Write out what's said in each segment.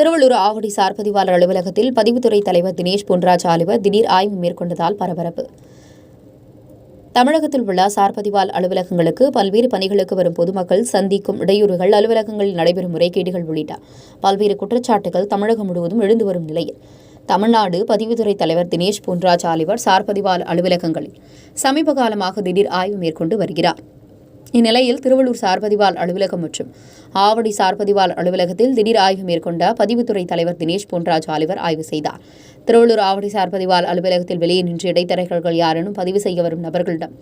Tiruvallur Avadi sir பதிவாளர் அலுவலகத்தில் பதிவுத்துறை தலைவர் தினேஷ் பொன்ராஜ் ஆலிவர் திடீர் ஆய்வு மேற்கொண்டதால் பரபரப்பு. தமிழகத்தில் உள்ள சார் பதிவால் அலுவலகங்களுக்கு பல்வேறு பணிகளுக்கு வரும் பொதுமக்கள் சந்திக்கும் இடையூறுகள் அலுவலகங்களில் நடைபெறும் முறைகேடுகள் உள்ளிட்ட பல்வேறு குற்றச்சாட்டுகள் தமிழகம் முழுவதும் எழுந்து வரும் நிலையில் தமிழ்நாடு பதிவுத்துறை தலைவர் தினேஷ் பொன்ராஜ் ஆலிவர் சார் பதிவால் அலுவலகங்களில் சமீப காலமாக திடீர் ஆய்வு மேற்கொண்டு வருகிறார். இந்நிலையில் திருவள்ளூர் சார்பதிவால் அலுவலகம் மற்றும் ஆவடி சார்பதிவால் அலுவலகத்தில் திடீர் ஆய்வு மேற்கொண்ட பதிவுத்துறை தலைவர் தினேஷ் பொன்ராஜ் ஆலிவர் ஆய்வு செய்தார். திருவள்ளூர் ஆவடி சார்பதிவால் அலுவலகத்தில் வெளியே நின்று இடைத்தரகர்கள் யாரேனும் பதிவு செய்ய வரும் நபர்களிடம்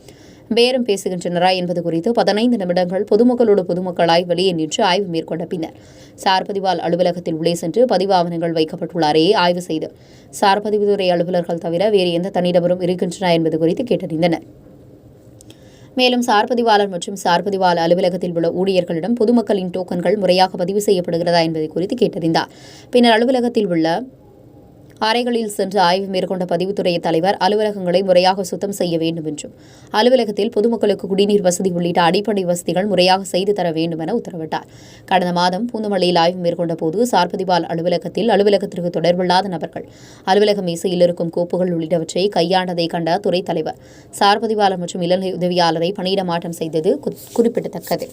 பேரம் பேசுகின்றனரா என்பது குறித்து பதினைந்து நிமிடங்கள் பொதுமக்களோடு பொதுமக்களாய் வெளியே நின்று ஆய்வு மேற்கொண்ட பின்னர் சார்பதிவால் அலுவலகத்தில் உள்ளே சென்று பதிவு ஆவணங்கள் வைக்கப்பட்டுள்ளாரையே ஆய்வு செய்து சார்பதிவுத்துறை அலுவலர்கள் தவிர வேறு எந்த தனிநபரும் இருக்கின்றன என்பது குறித்து கேட்டறிந்தனர். மேலும் சார்பதிவாளர் மற்றும் சார்பதிவாளர் அலுவலகத்தில் உள்ள ஊழியர்களிடம் பொதுமக்களின் டோக்கன்கள் முறையாக பதிவு செய்யப்படுகிறதா என்பதை குறித்து கேட்டறிந்தார். பின்னர் அலுவலகத்தில் உள்ள அறைகளில் சென்று ஆய்வு மேற்கொண்ட பதிவுத்துறை தலைவர் அலுவலகங்களை முறையாக சுத்தம் செய்ய வேண்டும் என்றும் அலுவலகத்தில் பொதுமக்களுக்கு குடிநீர் வசதி உள்ளிட்ட அடிப்படை வசதிகள் முறையாக செய்து தர வேண்டும் என உத்தரவிட்டார். கடந்த மாதம் பூந்தமல்லியில் ஆய்வு மேற்கொண்ட போது சார்பதிவால் அலுவலகத்தில் அலுவலகத்திற்கு தொடர்பில்லாத நபர்கள் அலுவலக மேசையில் இருக்கும் கோப்புகள் உள்ளிட்டவற்றை கையாண்டதை கண்ட துறை தலைவர் சார்பதிவாளர் மற்றும் இளநிலை உதவியாளரை பணியிட மாற்றம் செய்தது குறிப்பிடத்தக்கது.